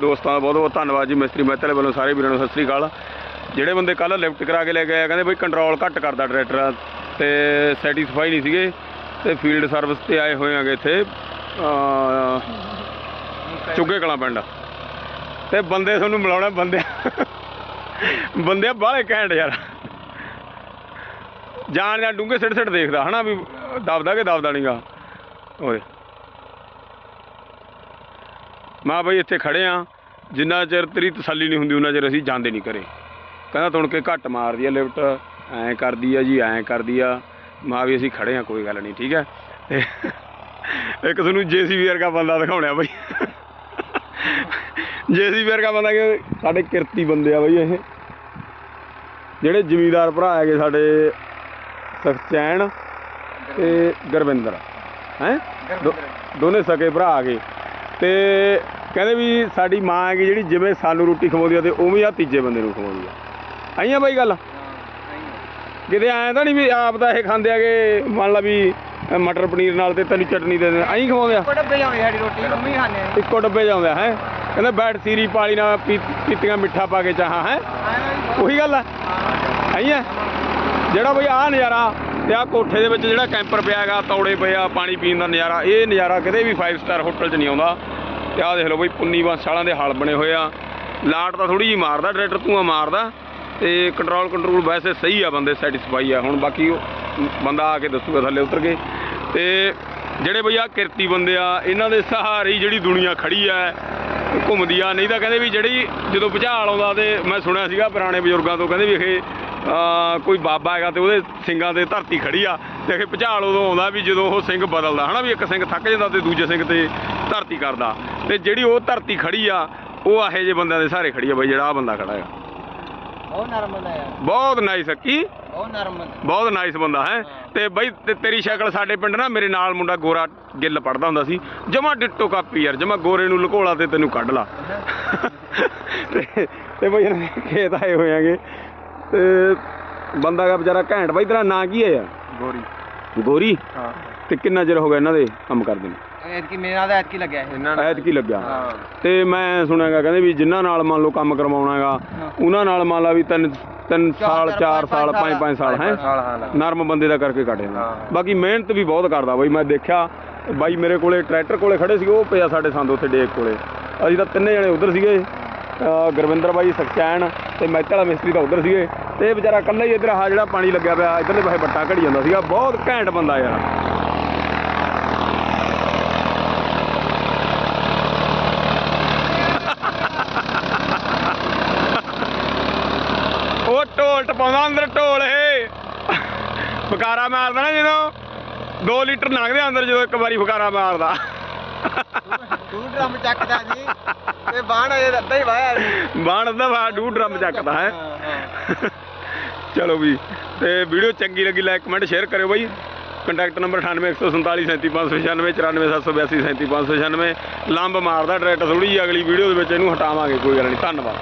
ਦੋਸਤਾਂ ਦਾ ਬਹੁਤ ਬਹੁਤ ਧੰਨਵਾਦ ਜੀ ਮਿਸਤਰੀ ਮਹਿਤੇ ਵੱਲੋਂ ਸਾਰੇ ਵੀਰਾਂ ਨੂੰ ਸਤਿ ਸ੍ਰੀ ਅਕਾਲ। ਜਿਹੜੇ ਬੰਦੇ ਕੱਲ ਲਿਫਟ ਕਰਾ ਕੇ ਲੈ ਗਏ ਆ, ਕਹਿੰਦੇ ਬਈ ਕੰਟਰੋਲ ਘੱਟ ਕਰਦਾ ਟਰੈਕਟਰ ਤੇ ਸੈਟੀਸਫਾਈ ਨਹੀਂ ਸੀਗੇ ਤੇ ਫੀਲਡ ਸਰਵਿਸ ਤੇ ਆਏ ਹੋਏ ਆਂਗੇ ਇੱਥੇ ਅਹ, ਚੁੱਗੇ ਕਲਾਂ ਪਿੰਡ। ਤੇ ਬੰਦੇ ਤੁਹਾਨੂੰ ਮਿਲਾਉਣਾ ਬੰਦੇ ਬੰਦੇ ਬਾਹਲੇ ਘੈਂਟ ਯਾਰ। ਜਾਣ ਜਾਂ ਡੂੰਘੇ ਸਿੱਟ ਸਿੱਟ ਦੇਖਦਾ ਹਨਾ ਵੀ ਦਬਦਾ ਕਿ ਦਬਦਾ ਨਹੀਂਗਾ ਓਏ। ਮੈਂ ਬਈ ਇੱਥੇ ਖੜੇ ਆ ਜਿੰਨਾ ਚਿਰ ਤੇਰੀ ਤਸੱਲੀ ਨਹੀਂ ਹੁੰਦੀ ਉਹਨਾਂ ਚਿਰ ਅਸੀਂ ਜਾਂਦੇ ਨਹੀਂ ਘਰੇ। ਕਹਿੰਦਾ ਤੁਣ ਕੇ ਘੱਟ ਮਾਰਦੀ ਆ ਲਿਫਟ ਐਂ ਕਰਦੀ ਆ ਜੀ ਐਂ ਕਰਦੀ ਆ। ਮਾਂ ਵੀ ਅਸੀਂ ਖੜੇ ਆ ਕੋਈ ਗੱਲ ਨਹੀਂ ਠੀਕ ਹੈ ਤੇ ਇੱਕ ਤੁਹਾਨੂੰ ਜੀਸੀਬੀ ਵਰਗਾ ਬੰਦਾ ਦਿਖਾਉਣਾ ਬਈ। ਜੀਸੀਬੀ ਵਰਗਾ ਬੰਦਾ ਕਿ ਸਾਡੇ ਕਿਰਤੀ ਬੰਦੇ ਆ ਬਈ ਇਹ। ਜਿਹੜੇ ਜ਼ਮੀਂਦਾਰ ਭਰਾ ਹੈਗੇ ਸਾਡੇ ਸਖਚੈਨ ਤੇ ਗੁਰਵਿੰਦਰ। ਹੈ? ਦੋਨੇ ਸਕੇ ਭਰਾ ਆ ਗਏ ਤੇ ਕਹਿੰਦੇ ਵੀ ਸਾਡੀ ਮਾਂ ਹੈਗੀ ਜਿਹੜੀ ਜਿਵੇਂ ਸਾਨੂੰ ਰੋਟੀ ਖਵਾਉਂਦੀ ਆ ਤੇ ਉਵੇਂ ਆ ਤੀਜੇ ਬੰਦੇ ਨੂੰ ਖਵਾਉਂਦੀ ਆ। ਆਈਆਂ ਬਾਈ ਗੱਲ? ਕਿਤੇ ਐਂ ਤਾਂ ਨਹੀਂ ਵੀ ਆਪ ਤਾਂ ਇਹ ਖਾਂਦੇ ਆਗੇ ਮੰਨ ਲਾ ਵੀ ਮਟਰ ਪਨੀਰ ਨਾਲ ਤੇ ਤੈਨੂੰ ਚਟਨੀ ਦੇ ਦੇ ਐਂ ਖਵਾਉਂਦੇ ਆ? ਡੱਬੇ ਜਾਉਣੀ ਸਾਡੀ ਰੋਟੀ ਮੰਮੀ ਖਾਣੇ ਇੱਕੋ ਡੱਬੇ ਜਾਂਦੇ ਹੈ? ਕਹਿੰਦੇ ਬੈਠ ਸੀਰੀ ਪਾਲੀ ਨਾਲ ਪੀ- ਪੀਤੀਆਂ ਮਿੱਠਾ ਪਾ ਕੇ ਚਾਹਾਂ ਹੈ? ਉਹੀ ਗੱਲ ਆ? ਆਈਆਂ ਜਿਹੜਾ ਬਈ ਆਹ ਨਜ਼ਾਰਾ ਤੇ ਆਹ ਕੋਠੇ ਦੇ ਵਿੱਚ ਜਿਹੜਾ ਕੈਂਪਰ ਪਿਆ ਹੈਗਾ, ਤੌੜੇ ਪਿਆ ਪਾਣੀ ਪੀਣ ਦਾ ਨਜ਼ਾਰਾ, ਇਹ ਨਜ਼ਾਰਾ ਕਿਤੇ ਵੀ 5 ਸਟਾਰ ਹੋਟਲ 'ਚ ਨਹੀਂ ਆਉਂਦਾ। ਤੇ ਆਹ ਦੇਖ ਲਓ ਬਈ, ਪੁੰਨੀ ਵਾਲਾਂ ਦੇ ਹਲ ਬਣੇ ਹੋਏ ਆ। ਲਾਟ ਤਾਂ ਥੋੜੀ ਜਿਹੀ ਮਾਰਦਾ ਟਰੈਕਟਰ ਧੂਆਂ ਮਾਰਦਾ, ਤੇ ਕੰਟਰੋਲ ਕੰਟਰੋਲ ਵੈਸੇ ਸਹੀ ਆ ਬੰਦੇ ਸੈਟੀਸਫਾਈ ਆ। ਹੁਣ ਬਾਕੀ ਉਹ ਬੰਦਾ ਆ ਕੇ ਦੱਸੂਗਾ ਥੱਲੇ ਉਤਰ ਕੇ। ਤੇ ਜਿਹੜੇ ਬਈ ਆ ਕਿਰਤੀ ਬੰਦੇ ਆ, ਇਹਨਾਂ ਦੇ ਸਹਾਰੇ ਜਿਹੜੀ ਦੁਨੀਆ ਖੜੀ ਆ, ਘੁੰਮਦੀ ਆ। ਨਹੀਂ ਤਾਂ ਕਹਿੰਦੇ ਵੀ ਜਿਹੜੀ ਜਦੋਂ ਭੁਚਾਲ ਆਉਂਦਾ ਤੇ ਮੈਂ ਸੁਣਿਆ ਸੀਗਾ, ਪੁਰਾਣੇ ਬਜ਼ੁਰਗਾਂ ਤੋਂ ਕਹਿੰਦੇ ਵੀ ਇਹ ਕੋਈ ਬਾਬਾ ਹੈਗਾ ਤੇ ਉਹਦੇ ਸਿੰਘਾਂ ਤੇ ਧਰਤੀ ਖੜੀ ਆ ਤੇ ਇਹ ਭੁਚਾਲ ਉਦੋਂ ਆਉਂਦਾ ਵੀ ਜਦੋਂ ਉਹ ਸਿੰਘ ਬਦਲਦਾ ਹਨਾ ਵੀ ਇੱਕ ਸਿੰਘ ਥੱਕ ਜਾਂਦਾ ਤੇ ਦੂਜੇ ਸਿੰਘ ਤੇ ਧਰਤੀ ਕਰਦਾ। ਤੇ ਜਿਹੜੀ ਉਹ ਧਰਤੀ ਖੜੀ ਆ ਉਹ ਆਹੇ ਜੇ ਬੰਦਿਆਂ ਦੇ ਸਹਾਰੇ ਖੜੀ ਆ ਬਈ ਜਿਹੜਾ ਆ ਬੰਦਾ ਖੜਾ ਹੈਗਾ ਬਹੁਤ ਨਰਮ ਬੰਦਾ ਯਾਰ। ਬਹੁਤ ਨਾਈਸ ਕੀ? ਬਹੁਤ ਨਰਮ ਬੰਦਾ। ਬਹੁਤ ਨਾਈਸ ਬੰਦਾ ਹੈ? ਤੇ ਬਈ ਤੇਰੀ ਸ਼ਕਲ ਸਾਡੇ ਪਿੰਡ ਨਾ ਮੇਰੇ ਨਾਲ ਮੁੰਡਾ ਗੋਰਾ ਗਿੱਲ ਪੜਦਾ ਹੁੰਦਾ ਸੀ। ਜਮਾ ਡਿੱਟੋ ਕਾਪੀ ਯਾਰ ਜਮਾ ਗੋਰੇ ਨੂੰ ਲੁਕੋਲਾ ਤੇ ਤੈਨੂੰ ਕੱਢ ਲਾ। ਤੇ ਬਈ ਇਹਨਾਂ ਦੇ ਖੇਤ ਆਏ ਹੋਏ ਆਂਗੇ ਤੇ ਬੰਦਾ ਦਾ ਵਿਚਾਰਾ ਘੈਂਟ ਬਈ ਤੇਰਾ ਨਾਂ ਕੀ ਹੈ ਯਾਰ? ਗੋਰੀ। ਗੋਰੀ? ਹਾਂ। ਤੇ ਕਿੰਨਾ ਚਿਰ ਹੋ ਗਿਆ ਇਹਨਾਂ ਦੇ ਕੰਮ ਕਰਦੇ ਨੇ? ਐਤਕੀ ਮੇਰੇ ਨਾਲ ਤਾਂ ਐਤਕੀ ਲੱਗਿਆ ਇਹ। ਇਹਨਾਂ ਐਤ ਕੀ ਲੱਗਿਆ। ਹਾਂ। ਤੇ ਮੈਂ ਸੁਣਿਆਗਾ ਕਹਿੰਦੇ ਵੀ ਜਿਨ੍ਹਾਂ ਨਾਲ ਮੰਨ ਲਓ ਕੰਮ ਕਰਵਾਉਣਾਗਾ। ਉਹਨਾਂ ਨਾਲ ਮੰਨ ਲਾ ਵੀ ਤਿੰਨ ਤਿੰਨ ਸਾਲ ਚਾਰ, ਸਾਲ ਸਾਲ, ਪੰਜ ਪੰਜ ਸਾਲ। ਹੈ? ਸਾਲ ਹਾਂ। ਨਰਮ ਬੰਦੇ ਦਾ ਕਰਕੇ ਕੱਢ ਜਾਂਦਾ ਹਾਂ। ਬਾਕੀ ਮਿਹਨਤ ਵੀ ਬਹੁਤ ਕਰਦਾ ਬਾਈ। ਮੈਂ ਦੇਖਿਆ ਬਾਈ ਮੇਰੇ ਕੋਲੇ ਟਰੈਕਟਰ ਕੋਲੇ ਖੜੇ ਸੀਗੇ ਉਹ ਪਿਆ ਸਾਡੇ ਸੰਦ ਉੱਥੇ ਡੇਕ ਕੋਲੇ। ਅਸੀਂ ਤਾਂ ਤਿੰਨੇ ਜਣੇ ਉਧਰ ਸੀਗੇ। ਗੁਰਵਿੰਦਰ ਬਾਈ ਸਖਚੈਨ ਤੇ ਮੈਚ ਵਾਲਾ ਮਿਸਤਰੀ ਤਾਂ ਉਧਰ ਸੀਗੇ ਤੇ ਇਹ ਵਿਚਾਰਾ ਇਕੱਲਾ ਹੀ ਇੱਧਰ ਆਹ ਜਿਹੜਾ ਪਾਣੀ ਲੱਗਿਆ ਪਿਆ, ਇੱਧਰਲੇ ਪਾਸੇ ਬੱਟਾ ਘੜੀ ਜਾਂਦਾ ਸੀਗਾ। ਬਹੁਤ ਘੈਂਟ ਬੰਦਾ ਯਾਰ। ਉਹ ਢੋਲ ਟਪਾਉਂਦਾ ਅੰਦਰ, ਢੋਲ ਇਹ। ਫਕਾਰਾ ਮਾਰਦਾ ਨਾ ਜਦੋਂ 2 ਲੀਟਰ ਲੰਘਦੇ ਅੰਦਰ ਜਦੋਂ ਇੱਕ ਵਾਰੀ ਫਕਾਰਾ ਮਾਰਦਾ। ਤੂੰ ਡਰਮ ਚੱਕਦਾ ਜੀ ਤੇ ਬਾਣ ਅਜੇ ਅੱਧਾ ਹੀ ਵਾਇਆ ਬਾਣ ਦਾ ਵਾ ਡੂ ਡਰਮ ਚੱਕਦਾ ਹੈ। ਚਲੋ ਵੀ ਤੇ ਵੀਡੀਓ ਚੰਗੀ ਲੱਗੀ ਲਾਈਕ ਕਮੈਂਟ ਸ਼ੇਅਰ ਕਰਿਓ ਬਾਈ। ਕੰਟੈਕਟ ਨੰਬਰ 9814735596 94782 37596 ਲੰਬ ਮਾਰਦਾ ਡਾਇਰੈਕਟ ਥੋੜੀ ਜਿਹੀ ਅਗਲੀ ਵੀਡੀਓ ਦੇ ਵਿੱਚ ਇਹਨੂੰ ਹਟਾਵਾਂਗੇ ਕੋਈ ਗੱਲ ਨਹੀਂ ਧੰਨਵਾਦ।